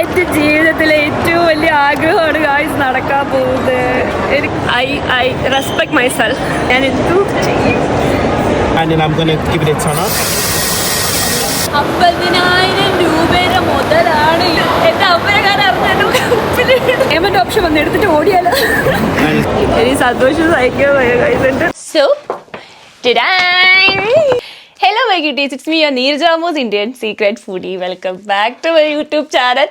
എന്റെ ജീവിതത്തിലെ ഏറ്റവും വലിയ ആഗ്രഹമാണ് ഗായ്സ് നടക്കാൻ പോകുന്നത്. എനിക്ക് I I respect myself ഞാൻ എന്തും ചെയ്യും. And then I'm gonna give it a turn up. അമ്പതിനായിരം രൂപയുടെ മുതലാണ് എന്റെ അമ്മയെക്കാരൻ പേയ്മെന്റ് ഓപ്ഷൻ വന്ന്. എടുത്തിട്ട് ഓടിയാലോ? എനിക്ക് സന്തോഷം സഹിക്കാൻ so so hello my kitties it's me നീർജാമോസ് Indian secret foodie welcome back to my YouTube channel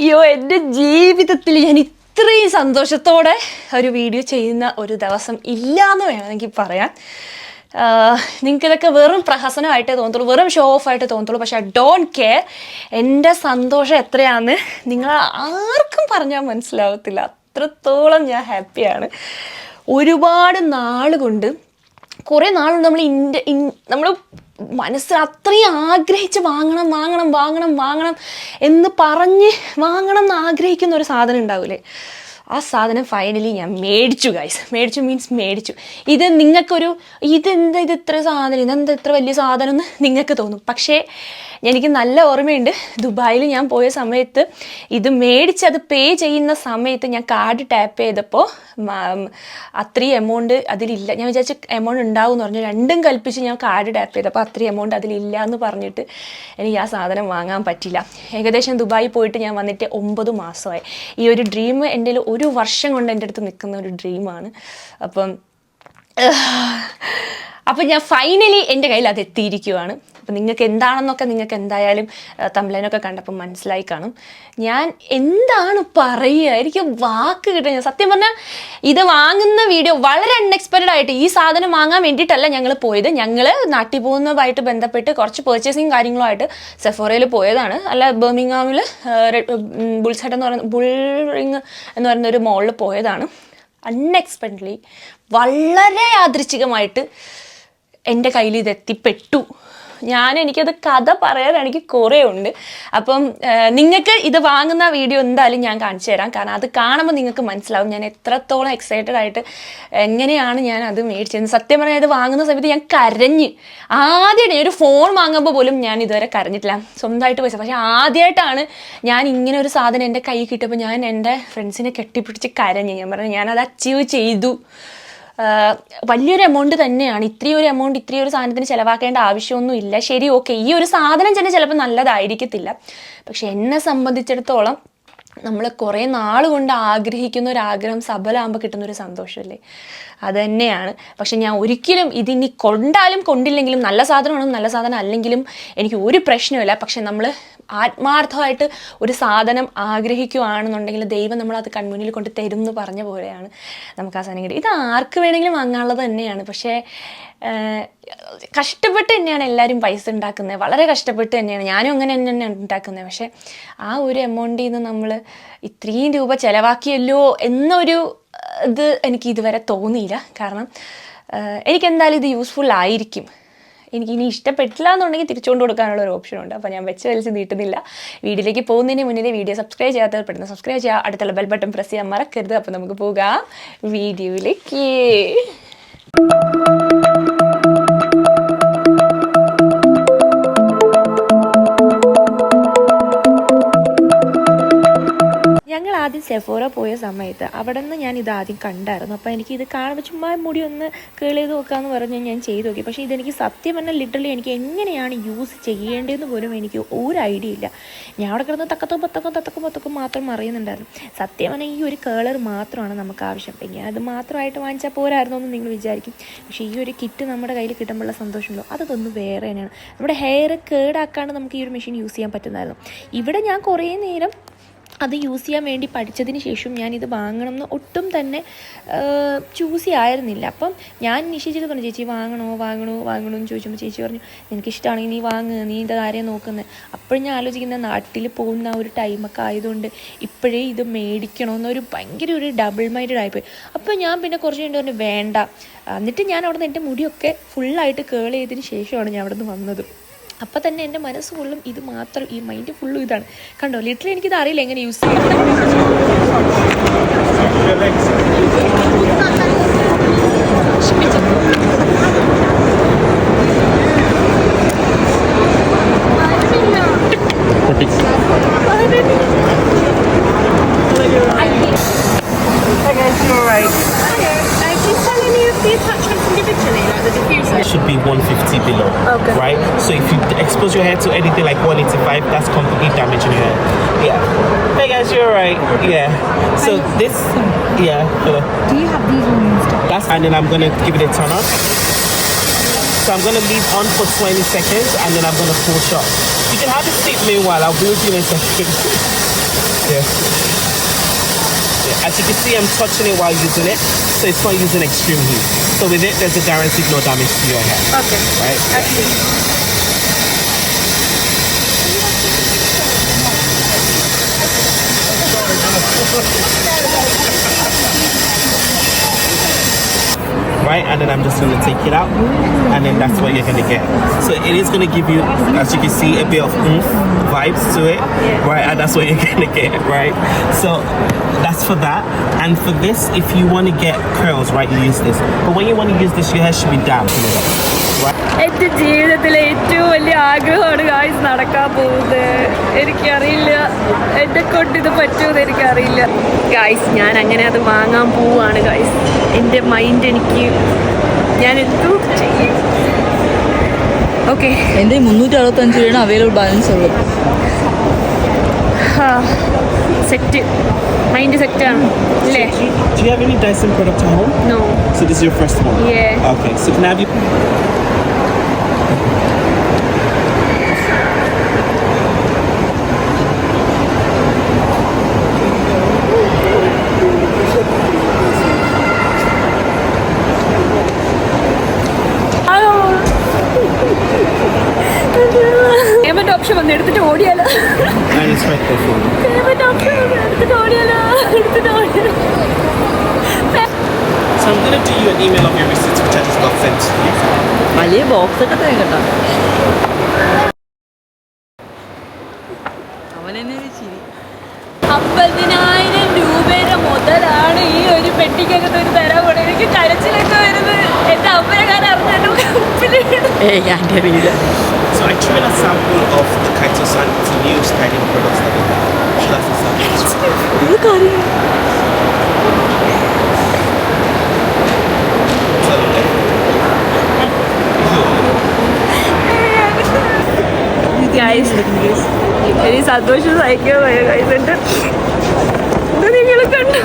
അയ്യോ എന്റെ ജീവിതത്തിൽ ഞാൻ ഇത്രയും സന്തോഷത്തോടെ ഒരു വീഡിയോ ചെയ്യുന്ന ഒരു ദിവസം ഇല്ല എന്ന് വേണമെങ്കിൽ പറയാം. നിങ്ങൾക്കിതൊക്കെ വെറും പ്രഹസനമായിട്ടേ തോന്നത്തുള്ളൂ. വെറും ഷോ ഓഫ് ആയിട്ട് തോന്നത്തുള്ളൂ. പക്ഷേ ഡോണ്ട് കെയർ എന്റെ സന്തോഷം എത്രയാണെന്ന് നിങ്ങൾ ആർക്കും പറഞ്ഞാൽ മനസ്സിലാവത്തില്ല. അത്രത്തോളം ഞാൻ ഹാപ്പിയാണ് ഒരുപാട് നാൾ കൊണ്ട് കുറേ നാളും നമ്മൾ ഇന്റെ നമ്മൾ മനസ്സിൽ അത്രയും ആഗ്രഹിച്ച് വാങ്ങണം വാങ്ങണം വാങ്ങണം വാങ്ങണം എന്ന് പറഞ്ഞ് വാങ്ങണം എന്ന് ആഗ്രഹിക്കുന്ന ഒരു സാധനം ഉണ്ടാവില്ലേ ആ സാധനം ഫൈനലി ഞാൻ മേടിച്ചു ഗൈസ് മേടിച്ചു മീൻസ് മേടിച്ചു. ഇത് നിങ്ങൾക്കൊരു ഇതെന്താ ഇത് ഇത്ര സാധനം ഇതെന്താ ഇത്ര വലിയ സാധനം എന്ന് നിങ്ങൾക്ക് തോന്നും. പക്ഷേ എനിക്ക് നല്ല ഓർമ്മയുണ്ട്. ദുബായിൽ ഞാൻ പോയ സമയത്ത് ഇത് മേടിച്ച് അത് പേ ചെയ്യുന്ന സമയത്ത് ഞാൻ കാർഡ് ടാപ്പ് ചെയ്തപ്പോൾ അത്രയും എമൗണ്ട് അതിലില്ല. ഞാൻ വിചാരിച്ച എമൗണ്ട് ഉണ്ടാവും എന്ന് പറഞ്ഞു. രണ്ടും കൽപ്പിച്ച് ഞാൻ കാർഡ് ടാപ്പ് ചെയ്തപ്പോൾ അത്രയും എമൗണ്ട് അതിലില്ല എന്ന് പറഞ്ഞിട്ട് എനിക്ക് ആ സാധനം വാങ്ങാൻ പറ്റില്ല. ഏകദേശം ദുബായി പോയിട്ട് ഞാൻ വന്നിട്ട് ഒമ്പത് മാസമായി. ഈ ഒരു ഡ്രീം എന്റെ ഒരു വർഷം കൊണ്ട് എന്റെ അടുത്ത് നിൽക്കുന്ന ഒരു ഡ്രീമാണ് അപ്പം അപ്പം ഞാൻ ഫൈനലി എന്റെ കയ്യിൽ അത് എത്തിയിരിക്കുവാണ്. അപ്പം നിങ്ങൾക്ക് എന്താണെന്നൊക്കെ നിങ്ങൾക്ക് എന്തായാലും തമ്പ്ലൈനൊക്കെ കണ്ടപ്പോൾ മനസ്സിലായി കാണും. ഞാൻ എന്താണ് പറയുക? എനിക്ക് വാക്ക് കിട്ടുക സത്യം പറഞ്ഞാൽ ഇത് വാങ്ങുന്ന വീഡിയോ വളരെ അൺഎക്സ്പെക്റ്റഡ് ആയിട്ട് ഈ സാധനം വാങ്ങാൻ വേണ്ടിയിട്ടല്ല ഞങ്ങൾ പോയത്. ഞങ്ങൾ നാട്ടിൽ പോകുന്നതുമായിട്ട് ബന്ധപ്പെട്ട് കുറച്ച് പേർച്ചേസിങ് കാര്യങ്ങളുമായിട്ട് സെഫോറയിൽ പോയതാണ്. അല്ല ബർമിംഗാമിൽ ബുൾസെറ്റ് എന്ന് പറയുന്ന ബുൾ റിങ് എന്ന് പറയുന്ന ഒരു മോളിൽ പോയതാണ്. അൺഎക്സ്പെക്റ്റഡ്ലി വളരെ യാദൃച്ഛികമായിട്ട് എന്റെ കയ്യിൽ ഇത് എത്തിപ്പെട്ടു. ഞാൻ എനിക്കത് കഥ പറയാൻ എനിക്ക് കുറേ ഉണ്ട്. അപ്പം നിങ്ങൾക്ക് ഇത് വാങ്ങുന്ന വീഡിയോ എന്തായാലും ഞാൻ കാണിച്ചു തരാം. കാരണം അത് കാണുമ്പോൾ നിങ്ങൾക്ക് മനസ്സിലാവും ഞാൻ എത്രത്തോളം എക്സൈറ്റഡ് ആയിട്ട് എങ്ങനെയാണ് ഞാൻ അത് മേടിച്ചത്. സത്യം പറഞ്ഞാൽ ഇത് വാങ്ങുന്ന സമയത്ത് ഞാൻ കരഞ്ഞ്. ആദ്യമായിട്ട് ഒരു ഫോൺ വാങ്ങുമ്പോൾ പോലും ഞാൻ ഇതുവരെ കരഞ്ഞിട്ടില്ല. സ്വന്തമായിട്ട് പൈസ പക്ഷേ ആദ്യമായിട്ടാണ് ഞാൻ ഇങ്ങനെ ഒരു സാധനം എന്റെ കൈ കിട്ടിയപ്പോൾ ഞാൻ എന്റെ ഫ്രണ്ട്സിനെ കെട്ടിപ്പിടിച്ച് കരഞ്ഞ്. ഞാൻ പറഞ്ഞു ഞാനത് അച്ചീവ് ചെയ്തു. വലിയൊരു എമൗണ്ട് തന്നെയാണ്. ഇത്രയും ഒരു എമൗണ്ട് ഇത്രയും ഒരു സാധനത്തിന് ചിലവാക്കേണ്ട ആവശ്യമൊന്നും ഇല്ല. ശരി ഓക്കെ ഈ ഒരു സാധനം തന്നെ ചിലപ്പോൾ നല്ലതായിരിക്കത്തില്ല. പക്ഷെ എന്നെ സംബന്ധിച്ചിടത്തോളം നമ്മൾ കുറേ നാൾ കൊണ്ട് ആഗ്രഹിക്കുന്ന ഒരു ആഗ്രഹം സഫലമാകുമ്പോൾ കിട്ടുന്ന ഒരു സന്തോഷമല്ലേ അത് തന്നെയാണ് പക്ഷെ ഞാൻ ഒരിക്കലും ഇതിനി കൊണ്ടാലും കൊണ്ടില്ലെങ്കിലും നല്ല സാധനമാണ്? നല്ല സാധനം അല്ലെങ്കിലും എനിക്ക് ഒരു പ്രശ്നമില്ല പക്ഷെ നമ്മൾ ആത്മാർത്ഥമായിട്ട് ഒരു സാധനം ആഗ്രഹിക്കുകയാണെന്നുണ്ടെങ്കിൽ ദൈവം നമ്മളത് കൺമുന്നിൽ കൊണ്ട് തരും എന്ന് പറഞ്ഞ പോലെയാണ് നമുക്ക് ആ സാധനം കിട്ടും ഇത് ആർക്ക് വേണമെങ്കിലും വാങ്ങാനുള്ളത് തന്നെയാണ്. പക്ഷേ കഷ്ടപ്പെട്ട് തന്നെയാണ് എല്ലാവരും പൈസ ഉണ്ടാക്കുന്നത്. വളരെ കഷ്ടപ്പെട്ട് തന്നെയാണ്. ഞാനും അങ്ങനെ തന്നെയാണ് ഉണ്ടാക്കുന്നത്. പക്ഷേ ആ ഒരു എമൗണ്ടിൽ നിന്ന് നമ്മൾ ഇത്രയും രൂപ ചിലവാക്കിയല്ലോ എന്നൊരു ഇത് എനിക്ക് ഇതുവരെ തോന്നിയില്ല. കാരണം എനിക്കെന്തായാലും ഇത് യൂസ്ഫുൾ ആയിരിക്കും. എനിക്ക് ഇനി ഇഷ്ടപ്പെട്ടില്ല എന്നുണ്ടെങ്കിൽ തിരിച്ചുകൊണ്ട് കൊടുക്കാനുള്ള ഒരു ഓപ്ഷൻ ഉണ്ട്. അപ്പോൾ ഞാൻ വെച്ച് വലിച്ച് നീട്ടുന്നില്ല. വീഡിയോയിലേക്ക് പോകുന്നതിന് മുന്നിൽ വീഡിയോ സബ്സ്ക്രൈബ് ചെയ്യാത്തവർ പെട്ടെന്ന് സബ്സ്ക്രൈബ് ചെയ്യുക. അടുത്തുള്ള ബെൽ ബട്ടൺ പ്രസ് ചെയ്യാൻ മറക്കരുത്. അപ്പോൾ നമുക്ക് പോകാം. വീഡിയോയിലേക്ക്. ഞങ്ങൾ ആദ്യം സെഫോറ പോയ സമയത്ത് അവിടെ നിന്ന് ഞാൻ ഇത് ആദ്യം കണ്ടായിരുന്നു. അപ്പോൾ എനിക്ക് ഇത് കാണുമ്പോൾ ചുമ്മാ മുടി ഒന്ന് കേൾ ചെയ്ത് നോക്കാമെന്ന് പറഞ്ഞ് ഞാൻ ചെയ്ത് നോക്കി. പക്ഷേ ഇതെനിക്ക് സത്യം പറഞ്ഞാൽ ലിറ്ററലി എനിക്ക് എങ്ങനെയാണ് യൂസ് ചെയ്യേണ്ടതെന്ന് പോലും എനിക്ക് ഒരു ഐഡിയ ഇല്ല. ഞാൻ അവിടെ കിടന്ന് തക്കത്തോ പത്തക്കോ തത്തക്കോ പത്തക്കോ മാത്രം അറിയുന്നുണ്ടായിരുന്നു. സത്യം പറഞ്ഞാൽ ഈ ഒരു കേളർ മാത്രമാണ് നമുക്ക് ആവശ്യം. എങ്കിൽ അത് മാത്രമായിട്ട് വാങ്ങിച്ചാൽ പോരായിരുന്നു എന്ന് നിങ്ങൾ വിചാരിക്കും. പക്ഷേ ഈ ഒരു കിറ്റ് നമ്മുടെ കയ്യിൽ കിട്ടുമ്പോഴുള്ള സന്തോഷമല്ലോ അതൊന്നും വേറെ തന്നെയാണ്. നമ്മുടെ ഹെയർ കേടാക്കാണ്ട് നമുക്ക് ഈ ഒരു മെഷീൻ യൂസ് ചെയ്യാൻ പറ്റുന്നതായിരുന്നു. ഇവിടെ ഞാൻ കുറേ നേരം അത് യൂസ് ചെയ്യാൻ വേണ്ടി പഠിച്ചതിന് ശേഷം ഞാനിത് വാങ്ങണം എന്ന് ഒട്ടും തന്നെ ചൂസ് ആയിരുന്നില്ല അപ്പം ഞാൻ നിശ്ചയിച്ചത് പറഞ്ഞു ചേച്ചി വാങ്ങണോ വാങ്ങണോ വാങ്ങണോ? എന്ന് ചോദിച്ചപ്പോൾ ചേച്ചി പറഞ്ഞു നിനക്കിഷ്ടമാണെങ്കിൽ നീ വാങ്ങ് നീ ഇത് കാര്യം നോക്കുന്നത് അപ്പോഴും ഞാൻ ആലോചിക്കുന്ന നാട്ടിൽ പോകുന്ന ആ ഒരു ടൈമൊക്കെ ആയതുകൊണ്ട് ഇപ്പോഴേ ഇത് മേടിക്കണമെന്നൊരു ഭയങ്കര ഒരു ഡബിൾ മൈൻഡഡ് ആയിപ്പോയി. അപ്പോൾ ഞാൻ പിന്നെ കുറച്ച് കഴിഞ്ഞ് പറഞ്ഞു വേണ്ട. എന്നിട്ട് ഞാൻ അവിടെ നിന്ന് എന്റെ മുടിയൊക്കെ ഫുള്ളായിട്ട് കേൾ ചെയ്തതിന് ശേഷമാണ് ഞാൻ അവിടെ നിന്ന് വന്നത്. അപ്പം തന്നെ എന്റെ മനസ്സ് ഫുള്ളും ഇത് മാത്രം ഈ മൈൻഡ് ഫുള്ളും ഇതാണ്. കണ്ടോ? ലിറ്ററലി എനിക്കിത് അറിയില്ല എങ്ങനെ യൂസ് ചെയ്യാം. 150 below. Okay. Right? So if you expose your hair to anything like 185, that's completely damaging your hair. Yeah. Hey guys, you're right. Yeah. So this, yeah. Do you have these ones? That's, and then I'm going to give it a turn up. So I'm going to leave on for 20 seconds and then I'm going to pull shot. You can have a seat meanwhile. I'll be with you in a second. yeah it. As you can see, I'm touching it while using it, so it's not using extreme heat. So with it, there's a guaranteed no damage to your hair. Okay. Right? Okay. Yeah. Right? And then I'm just gonna take it out, and then that's what you're gonna get. So it is gonna give you, as you can see, a bit of oomph vibes to it, right? And that's what you're gonna get, right? So that's for that. And for this, if you want to get curls, right, you use this. But when you want to use this, your hair should be damp? എന്റെ ജീവിതത്തിലെ ഏറ്റവും വലിയ ആഗ്രഹമാണ് guys നടക്കാൻ പോകുന്നത് എനിക്കറിയില്ല എന്റെ കൊണ്ട് ഇത് പറ്റുമെന്ന് എനിക്കറിയില്ല ഗായ്സ് ഞാൻ അങ്ങനെ അത് വാങ്ങാൻ പോവാണ് ഗായ്സ് എന്റെ മൈൻഡ് എനിക്ക് ഞാൻ എന്തോ ചെയ്യും ഓക്കെ എന്റെ മുന്നൂറ്റി അറുപത്തഞ്ച് രൂപയാണ് അവൈലബിൾ ബാലൻസ് ഉള്ളത് സെറ്റ് മൈൻഡ് സെറ്റാണ് അല്ലേ Do you have any Dyson product at home? No So this is your first one. Yeah. Okay. So can I have you? Payment option വന്ന് എടുത്തിട്ട് ഓടിയാലോ And it's right there for you. Payment option വന്ന് എടുത്തിട്ട് ഓടിയാലോ എടുത്തിട്ട് ഓടിയാലോ So I'm gonna do you an email of your receipts, which I just got sent to you. വലിയ box ഒക്കെ തന്നെ കേട്ടോ. അവനെന്നെ ചിരി. അമ്പതിനായിരം രൂപയുടെ മുതലാണ് ഈ ഒരു പെട്ടിക്കകത്ത് ഒരു തരാൻ പോണത് എനിക്ക് കരച്ചിലൊക്കെ വരുന്നത്. എന്റെ അമ്മയെക്കാരൻ അറിഞ്ഞു ഉപ്പിലിടും വീട്. So I threw in a sample of the Kaito San to new styling products that we have. So that's the sample. എനിക്ക് സന്തോഷം സഹിക്കാൻ നിങ്ങൾ കണ്ടു?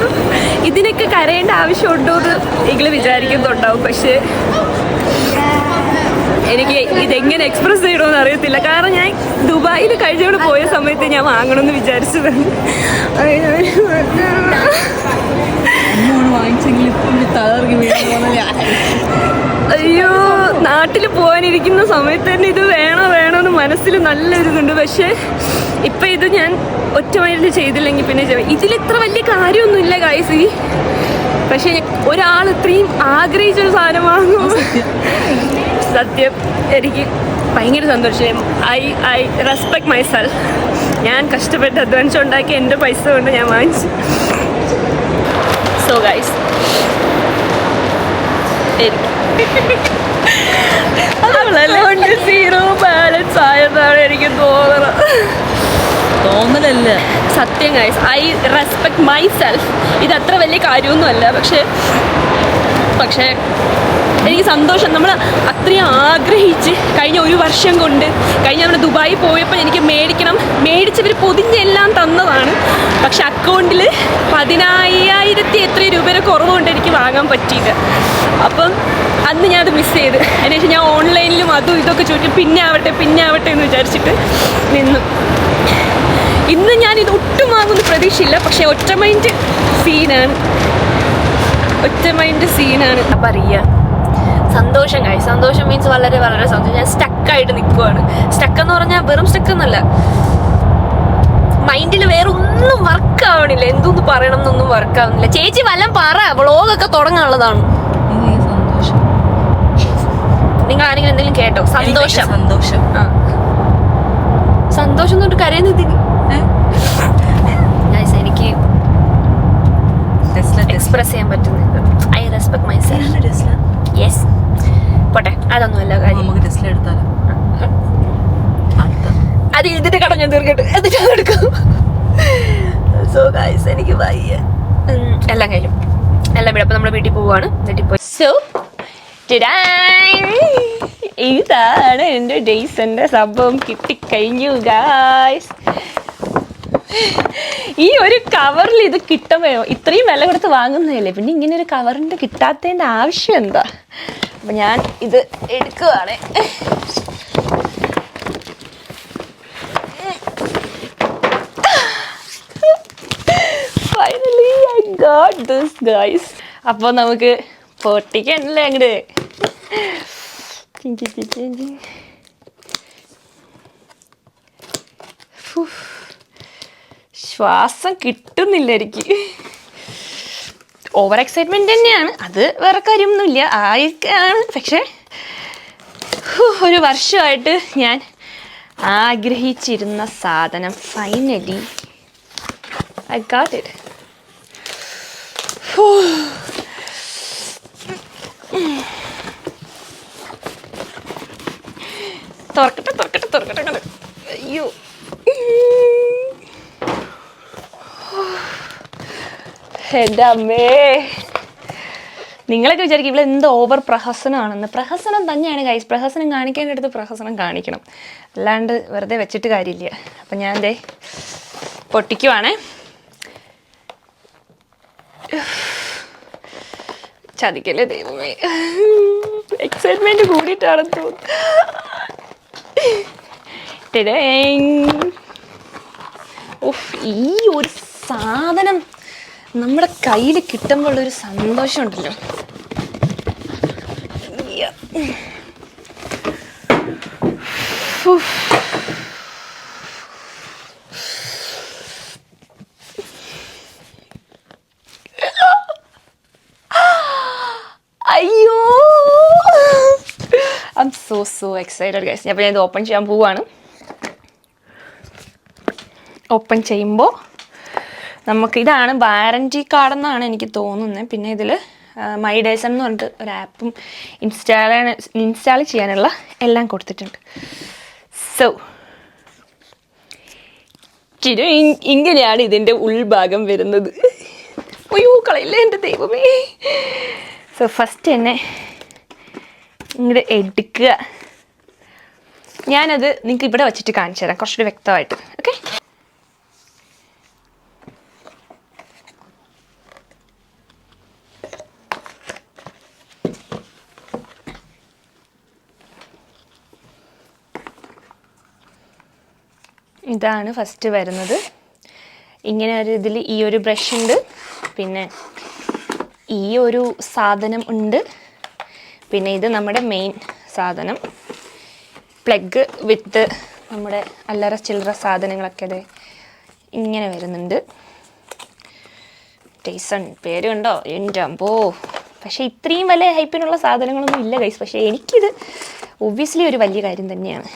ഇതിനൊക്കെ കരയേണ്ട ആവശ്യമുണ്ടോ എന്ന് നിങ്ങൾ വിചാരിക്കുന്നുണ്ടാവും. പക്ഷേ എനിക്ക് ഇതെങ്ങനെ എക്സ്പ്രസ് ചെയ്യണമെന്ന് അറിയത്തില്ല. കാരണം ഞാൻ ദുബായിൽ കഴിഞ്ഞോട് പോയ സമയത്ത് ഞാൻ വാങ്ങണമെന്ന് വിചാരിച്ചതാണ് അമ്മോട് വാങ്ങിച്ചെങ്കിൽ ഇപ്പം വീഴുന്ന അയ്യോ നാട്ടിൽ പോകാനിരിക്കുന്ന സമയത്ത് തന്നെ ഇത് വേണോ വേണോ എന്ന് മനസ്സിൽ നല്ലൊരിതുണ്ട്. പക്ഷേ ഇപ്പം ഇത് ഞാൻ ഒറ്റ മൈൻഡിൽ ചെയ്തില്ലെങ്കിൽ പിന്നെ. ഇതിൽ ഇത്ര വലിയ കാര്യമൊന്നുമില്ല ഗൈസ് ഈ പക്ഷേ ഒരാൾ ഇത്രയും ആഗ്രഹിച്ചൊരു സാധനം വാങ്ങും സത്യം. എനിക്ക് ഭയങ്കര സന്തോഷം. I I respect myself ഞാൻ കഷ്ടപ്പെട്ട് അഡ്വാൻസ് ഉണ്ടാക്കി എന്റെ പൈസ കൊണ്ട് ഞാൻ വാങ്ങിച്ചു. സോ ഗൈസ് അതുകൊണ്ട് സീറോ ബാലൻസ് ആയെന്നാണ് എനിക്ക് തോന്നുന്നത് തോന്നലല്ല? സത്യം guys I respect myself ഇത് അത്ര വലിയ കാര്യമൊന്നുമല്ല. പക്ഷേ പക്ഷേ എനിക്ക് സന്തോഷം. നമ്മൾ അത്രയും ആഗ്രഹിച്ച് കഴിഞ്ഞ ഒരു വർഷം കൊണ്ട് കഴിഞ്ഞ നമ്മൾ ദുബായി പോയപ്പോൾ എനിക്ക് മേടിക്കണം. മേടിച്ചവർ പൊതിഞ്ഞെല്ലാം തന്നതാണ്. പക്ഷെ അക്കൗണ്ടിൽ പതിനായിരത്തി എത്ര രൂപയുടെ കുറവുകൊണ്ട് എനിക്ക് വാങ്ങാൻ പറ്റിയില്ല. അപ്പം അന്ന് ഞാൻ അത് മിസ് ചെയ്ത്. അതിനുശേഷം ഞാൻ ഓൺലൈനിലും അതും ഇതൊക്കെ ചോദിച്ചു പിന്നെ ആവട്ടെ പിന്നെ ആവട്ടെ എന്ന് വിചാരിച്ചിട്ട് നിന്നു. ഇന്ന് ഞാൻ ഇത് ഒട്ടും വാങ്ങുന്ന പ്രതീക്ഷയില്ല. പക്ഷേ ഒറ്റ മൈൻഡ് സീനാണ് ഒറ്റ മൈൻഡ് സീനാണ് പറയുക സന്തോഷം കഴി സന്തോഷം മീൻസ് വളരെ വളരെ സന്തോഷം. ഞാൻ സ്റ്റക്കായിട്ട് നിൽക്കുവാണ് സ്റ്റക്ക് എന്ന് പറഞ്ഞാൽ വെറും സ്റ്റക്ക് എന്നല്ല. മൈൻഡിൽ വേറെ ഒന്നും വർക്ക് ആവണില്ല എന്തൊന്നും പറയണം എന്നൊന്നും വർക്ക് ആവുന്നില്ല ചേച്ചി വല്ലം പറ. വ്ളോഗൊക്കെ തുടങ്ങാനുള്ളതാണ്. സന്തോഷം. നിങ്ങൾ ആരെങ്കിലും എന്തെങ്കിലും കേട്ടോ? സന്തോഷം. സന്തോഷം. സന്തോഷം തൊട്ട് കരയുന്നതിന് Guys, എനിക്ക് എക്സ്പ്രസ് ചെയ്യാൻ പറ്റുന്നില്ല I respect myself yes പോട്ടെ അതൊന്നുമല്ല കാര്യം. നമുക്ക് ടെസ്ല എടുത്താലോ? അത് എഴുതിട്ട് കട ഞാൻ തീർക്കട്ടെ. എന്നിട്ട് അതെടുക്കും സോ ഗൈസ് എനിക്ക് വയ്യ. എല്ലാം കഴിഞ്ഞു. എല്ലാം ഇവിടെ നമ്മുടെ വീട്ടിൽ പോവാണ്. എന്നിട്ട് പോയി. സോ ഇതാണ് എന്റെ ഡേയ്സിന്റെ സംഭവം കിട്ടിക്കഴിഞ്ഞു ഗായ്സ് ഈ ഒരു കവറിൽ ഇത് കിട്ടുമ്പോ ഇത്രയും വില കൊടുത്ത് വാങ്ങുന്നതല്ലേ? പിന്നെ ഇങ്ങനെ ഒരു കവറിന്റെ കിട്ടാത്തതിന്റെ ആവശ്യം എന്താ? അപ്പം ഞാൻ ഇത് എടുക്കുവാണ്. ഗോട്ട് ദിസ് ഗൈസ് അപ്പോൾ നമുക്ക് പൊട്ടിക്കണല്ലേ അങ്ങോട്ട് ശ്വാസം കിട്ടുന്നില്ല എനിക്ക്. ഓവർ എക്സൈറ്റ്മെന്റ് തന്നെയാണ്. അത് വേറെ കാര്യമൊന്നുമില്ല. ആയിരിക്കാണ്. പക്ഷേ ഒരു വർഷമായിട്ട് ഞാൻ ആഗ്രഹിച്ചിരുന്ന സാധനം ഫൈനലി ഐ ഗാട്ട് ഇറ്റ് തുറക്കട്ടെ തുറക്കട്ടെ തുറക്കട്ടെ. അയ്യോ. എന്റെ അമ്മേ. നിങ്ങളൊക്കെ വിചാരിക്കും ഇവിടെ എന്ത് ഓവർ പ്രഹസനമാണെന്ന് പ്രഹസനം തന്നെയാണ് കൈസ് പ്രഹസനം കാണിക്കേണ്ടടുത്ത് പ്രഹസനം കാണിക്കണം. അല്ലാണ്ട് വെറുതെ വെച്ചിട്ട് കാര്യമില്ല. അപ്പം ഞാൻ എന്തേ പൊട്ടിക്കുവാണേ. ചതിക്കല്ലേ ദൈവമേ എക്സൈറ്റ്മെന്റ് കൂടിയിട്ടാണെന്ന് തോന്നുന്നു. ഉഫ്, ഈ ഒരു സാധനം നമ്മുടെ കയ്യിൽ കിട്ടുമ്പോൾ ഒരു സന്തോഷം ഉണ്ടല്ലോ. അയ്യോ I'm so so excited guys അപ്പോൾ ഞാൻ ഇത് ഓപ്പൺ ചെയ്യാൻ പോവുകയാണ് ഓപ്പൺ ചെയ്യുമ്പോൾ നമുക്ക് ഇതാണ് വാറന്റി കാർഡെന്നാണ് എനിക്ക് തോന്നുന്നത് പിന്നെ ഇതിൽ മൈ ഡേസൺ എന്ന് പറഞ്ഞിട്ട് ഒരു ആപ്പും ഇൻസ്റ്റാൾ ഇൻസ്റ്റാൾ ചെയ്യാനുള്ള എല്ലാം കൊടുത്തിട്ടുണ്ട്. സോ ചിരു ഇങ്ങനെയാണ് ഇതിന്റെ ഉൾഭാഗം വരുന്നത്. അയ്യോ കളയില്ല എന്റെ ദൈവമേ. സോ ഫസ്റ്റ് തന്നെ ഇങ്ങോട്ട് എടുക്കുക. ഞാനത് നിങ്ങൾക്ക് ഇവിടെ വെച്ചിട്ട് കാണിച്ചു തരാം. കുറച്ചുകൂടി വ്യക്തമായിട്ട്. ഓക്കെ ഇതാണ് ഫസ്റ്റ് വരുന്നത്. ഇങ്ങനെ ഒരു ഇതിൽ ഈ ഒരു ബ്രഷ് ഉണ്ട്. പിന്നെ ഈ ഒരു സാധനം ഉണ്ട്. പിന്നെ ഇത് നമ്മുടെ മെയിൻ സാധനം. പ്ലഗ് വിത്ത് നമ്മുടെ അല്ലറ ചില്ലറ സാധനങ്ങളൊക്കെ അതെ ഇങ്ങനെ വരുന്നുണ്ട്. ടേസൺ പേരുണ്ടോ? എന്റെ അമ്പോ. പക്ഷേ ഇത്രയും വലിയ ഹൈപ്പിനുള്ള സാധനങ്ങളൊന്നും ഇല്ല ഗൈസ് പക്ഷേ എനിക്കിത് ഒബ്വിയസ്ലി ഒരു വലിയ കാര്യം തന്നെയാണ്.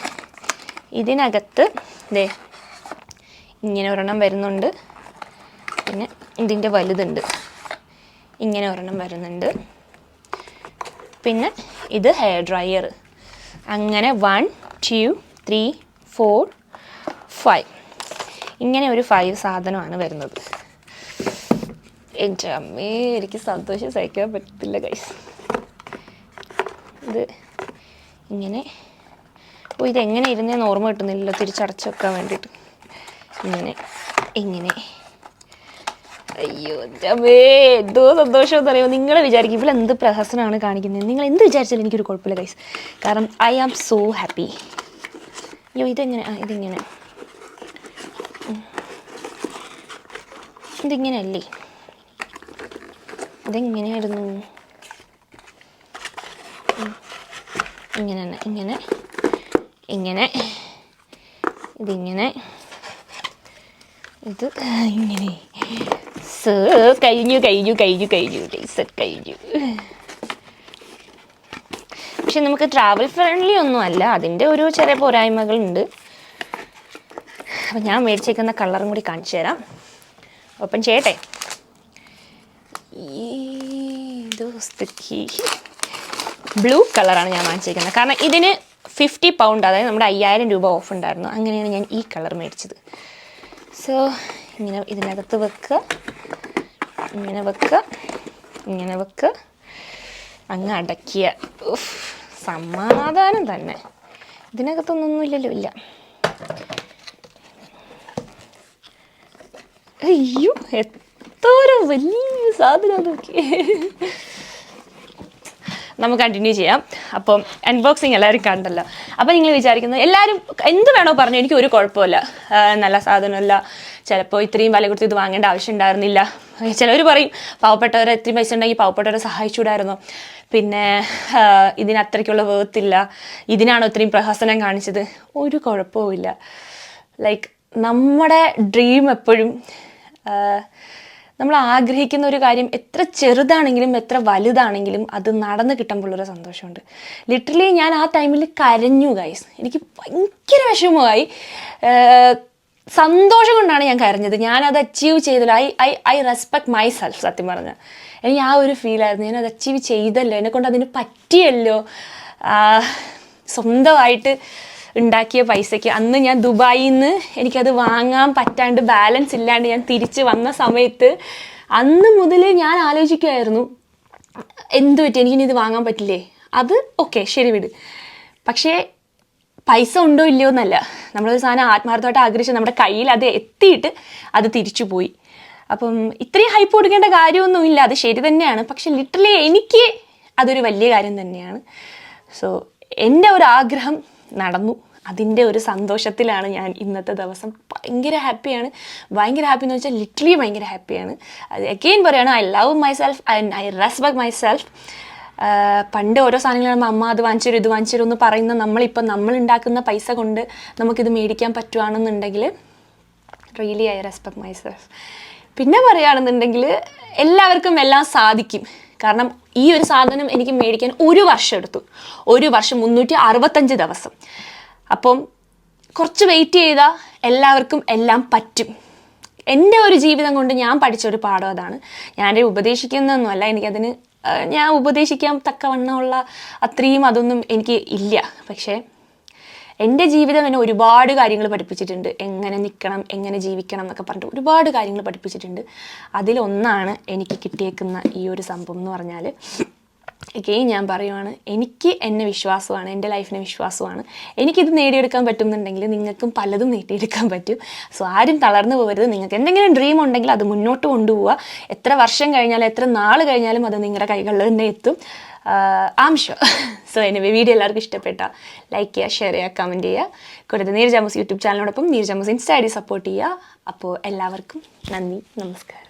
ഇതിനകത്ത് ദേ ഇങ്ങനെ ഒരെണ്ണം വരുന്നുണ്ട്. പിന്നെ ഇതിന്റെ വലുതുണ്ട്. ഇങ്ങനെ ഒരെണ്ണം വരുന്നുണ്ട്. പിന്നെ ഇത് ഹെയർ ഡ്രയർ. അങ്ങനെ one two three four five. ഇങ്ങനെ ഒരു ഫൈവ് സാധനമാണ് വരുന്നത്. എന്റെ അമ്മേ എനിക്ക് സന്തോഷം സഹിക്കാൻ പറ്റത്തില്ല ഗൈസ് ഇത് ഇങ്ങനെ. ഓ ഇതെങ്ങനെ ഇരുന്നേന്ന് ഓർമ്മ കിട്ടുന്നില്ലല്ലോ തിരിച്ചടച്ചു വെക്കാൻ വേണ്ടിയിട്ട്. ഇങ്ങനെ ഇങ്ങനെ. അയ്യോ ജമേ എന്തോ സന്തോഷം എന്ന് പറയുമ്പോൾ നിങ്ങൾ വിചാരിക്കും ഇവിടെ എന്ത് പ്രഹസനമാണ് കാണിക്കുന്നത്. നിങ്ങൾ എന്ത് വിചാരിച്ചാലും എനിക്കൊരു കുഴപ്പമില്ല ഗൈസ് കാരണം ഐ ആം സോ ഹാപ്പി അയ്യോ ഇതെങ്ങനെ? ആ ഇതിങ്ങനെ. ഇതിങ്ങനെയല്ലേ? ഇതെങ്ങനെയായിരുന്നു. ഇങ്ങനെ തന്നെ ഇങ്ങനെ ഇങ്ങനെ ഇതിങ്ങനെ ഇത് ഇങ്ങനെ. സോ കഴിഞ്ഞു കഴിഞ്ഞു കഴിഞ്ഞു കഴിഞ്ഞു ടേസ്റ്റ് കഴിഞ്ഞു പക്ഷെ നമുക്ക് ട്രാവൽ ഫ്രണ്ട്ലി ഒന്നും അല്ല. അതിന്റെ ഒരു ചെറിയ പോരായ്മകളുണ്ട്. അപ്പം ഞാൻ മേടിച്ചേക്കുന്ന കളറും കൂടി കാണിച്ചു തരാം. ഓപ്പൺ ചെയ്യട്ടെ? ഈ ദോസ്തക്ക് ബ്ലൂ കളറാണ് ഞാൻ വാങ്ങിച്ചേക്കുന്നത്. കാരണം ഇതിന് ഫിഫ്റ്റി പൗണ്ട് അതായത് നമ്മുടെ അയ്യായിരം രൂപ ഓഫ് ഉണ്ടായിരുന്നു. അങ്ങനെയാണ് ഞാൻ ഈ കളർ മേടിച്ചത്. സോ ഇങ്ങനെ ഇതിനകത്ത് വെക്കുക ഇങ്ങനെ വെക്കുക ഇങ്ങനെ വെക്കുക അങ്ങ് അടക്കിയ. ഉഫ് സമാധാനം തന്നെ. ഇതിനകത്തൊന്നും ഇല്ലല്ലോ ഇല്ല. അയ്യോ എത്ര വലിയ സാധനം നോക്കി നമുക്ക് കണ്ടിന്യൂ ചെയ്യാം. അപ്പം അൺബോക്സിങ് എല്ലാവരും കണ്ടല്ലോ. അപ്പം നിങ്ങൾ വിചാരിക്കുന്നത് എല്ലാവരും എന്ത് വേണോ പറഞ്ഞു എനിക്ക് ഒരു കുഴപ്പമില്ല. നല്ല സാധനമല്ല. ചിലപ്പോൾ ഇത്രയും വില കൊടുത്ത് ഇത് വാങ്ങേണ്ട ആവശ്യം ഉണ്ടായിരുന്നില്ല. ചിലവർ പറയും പാവപ്പെട്ടവരെ ഇത്രയും പൈസ ഉണ്ടെങ്കിൽ പാവപ്പെട്ടവരെ സഹായിച്ചുകൂടായിരുന്നു. പിന്നെ ഇതിന് അത്രയ്ക്കുള്ള വേർത്തില്ല ഇതിനാണോ ഇത്രയും പ്രഹസനം കാണിച്ചത്? ഒരു കുഴപ്പവുമില്ല ലൈക്ക് നമ്മുടെ ഡ്രീം എപ്പോഴും നമ്മൾ ആഗ്രഹിക്കുന്ന ഒരു കാര്യം എത്ര ചെറുതാണെങ്കിലും എത്ര വലുതാണെങ്കിലും അത് നടന്ന് കിട്ടുമ്പോഴുള്ളൊരു സന്തോഷമുണ്ട്. ലിറ്ററലി ഞാൻ ആ ടൈമിൽ കരഞ്ഞു ഗൈസ് എനിക്ക് ഭയങ്കര വിഷമമായി. സന്തോഷം കൊണ്ടാണ് ഞാൻ കരഞ്ഞത്. ഞാനത് അച്ചീവ് ചെയ്തല്ലോ I I I respect myself സത്യം പറഞ്ഞാൽ എനിക്ക് ആ ഒരു ഫീലായിരുന്നു ഞാനത് അച്ചീവ് ചെയ്തല്ലോ. എന്നെ കൊണ്ട് അതിന് പറ്റിയല്ലോ. സ്വന്തമായിട്ട് ഉണ്ടാക്കിയ പൈസയ്ക്ക്. അന്ന് ഞാൻ ദുബായിൽ നിന്ന് എനിക്കത് വാങ്ങാൻ പറ്റാണ്ട് ബാലൻസ് ഇല്ലാണ്ട് ഞാൻ തിരിച്ച് വന്ന സമയത്ത് അന്ന് മുതൽ ഞാൻ ആലോചിക്കുമായിരുന്നു എന്ത് പറ്റി? എനിക്കിനി ഇത് വാങ്ങാൻ പറ്റില്ലേ? അത് ഓക്കെ ശരി വിട്. പക്ഷേ പൈസ ഉണ്ടോ ഇല്ലയോ എന്നല്ല. നമ്മളൊരു സാധനം ആത്മാർത്ഥമായിട്ട് ആഗ്രഹിച്ച് നമ്മുടെ കയ്യിൽ അത് എത്തിയിട്ട് അത് തിരിച്ചു പോയി. അപ്പം ഇത്രയും ഹൈപ്പ് കൊടുക്കേണ്ട കാര്യമൊന്നുമില്ല അത് ശരി തന്നെയാണ്. പക്ഷെ ലിറ്ററലി എനിക്ക് അതൊരു വലിയ കാര്യം തന്നെയാണ്. സോ എന്റെ ഒരു ആഗ്രഹം നടന്നു. അതിന്റെ ഒരു സന്തോഷത്തിലാണ് ഞാൻ ഇന്നത്തെ ദിവസം ഭയങ്കര ഹാപ്പിയാണ് ഭയങ്കര ഹാപ്പി എന്ന് വെച്ചാൽ ലിറ്ററലി ഭയങ്കര ഹാപ്പിയാണ് അത് അഗെയിൻ പറയുകയാണ് I love myself and I respect myself പണ്ട് ഓരോ സാധനങ്ങളും അമ്മ അത് വാങ്ങിച്ചു ഇത് വാങ്ങിച്ചു എന്ന് പറയുന്ന നമ്മളിപ്പോൾ നമ്മൾ ഉണ്ടാക്കുന്ന പൈസ കൊണ്ട് നമുക്കിത് മേടിക്കാൻ പറ്റുവാണെന്നുണ്ടെങ്കിൽ really I respect myself പിന്നെ പറയുകയാണെന്നുണ്ടെങ്കിൽ എല്ലാവർക്കും എല്ലാം സാധിക്കും. കാരണം ഈ ഒരു സാധനം എനിക്ക് മേടിക്കാൻ ഒരു വർഷം എടുത്തു. ഒരു വർഷം മുന്നൂറ്റി അറുപത്തഞ്ച് ദിവസം. അപ്പം കുറച്ച് വെയിറ്റ് ചെയ്താൽ എല്ലാവർക്കും എല്ലാം പറ്റും. എന്റെ ഒരു ജീവിതം കൊണ്ട് ഞാൻ പഠിച്ച ഒരു പാഠം അതാണ്. ഞാൻ ഉപദേശിക്കുന്നൊന്നുമല്ല. എനിക്കതിന് ഞാൻ ഉപദേശിക്കാൻ തക്കവണ്ണമുള്ള അത്രയും അതൊന്നും എനിക്ക് ഇല്ല. പക്ഷേ എന്റെ ജീവിതം എന്നെ ഒരുപാട് കാര്യങ്ങൾ പഠിപ്പിച്ചിട്ടുണ്ട്. എങ്ങനെ നിൽക്കണം എങ്ങനെ ജീവിക്കണം എന്നൊക്കെ പറഞ്ഞിട്ട് ഒരുപാട് കാര്യങ്ങൾ പഠിപ്പിച്ചിട്ടുണ്ട്. അതിലൊന്നാണ് എനിക്ക് കിട്ടിയേക്കുന്ന ഈ ഒരു സംഭവം എന്ന് പറഞ്ഞാൽ എഗെയിൻ ഞാൻ പറയുവാണ് എനിക്ക് എന്നെ വിശ്വാസമാണ് എന്റെ ലൈഫിനെ വിശ്വാസമാണ്. എനിക്കിത് നേടിയെടുക്കാൻ പറ്റുന്നുണ്ടെങ്കിൽ നിങ്ങൾക്കും പലതും നേടിയെടുക്കാൻ പറ്റും. സോ ആരും തളർന്നു പോകരുത്. നിങ്ങൾക്ക് എന്തെങ്കിലും ഡ്രീം ഉണ്ടെങ്കിൽ അത് മുന്നോട്ട് കൊണ്ടുപോവുക. എത്ര വർഷം കഴിഞ്ഞാലും എത്ര നാൾ കഴിഞ്ഞാലും അത് നിങ്ങളുടെ കൈകളിൽ തന്നെ എത്തും. ആം ഷോ സോ എന്നെ വീഡിയോ എല്ലാവർക്കും ഇഷ്ടപ്പെട്ട ലൈക്ക് ചെയ്യുക ഷെയർ ചെയ്യുക കമന്റ് ചെയ്യുക. കൂടാതെ നീർജാമൂസ് യൂട്യൂബ് ചാനലിനോടൊപ്പം നീർ ഇൻസ്റ്റാഡി സപ്പോർട്ട് ചെയ്യുക. അപ്പോൾ എല്ലാവർക്കും നന്ദി നമസ്കാരം.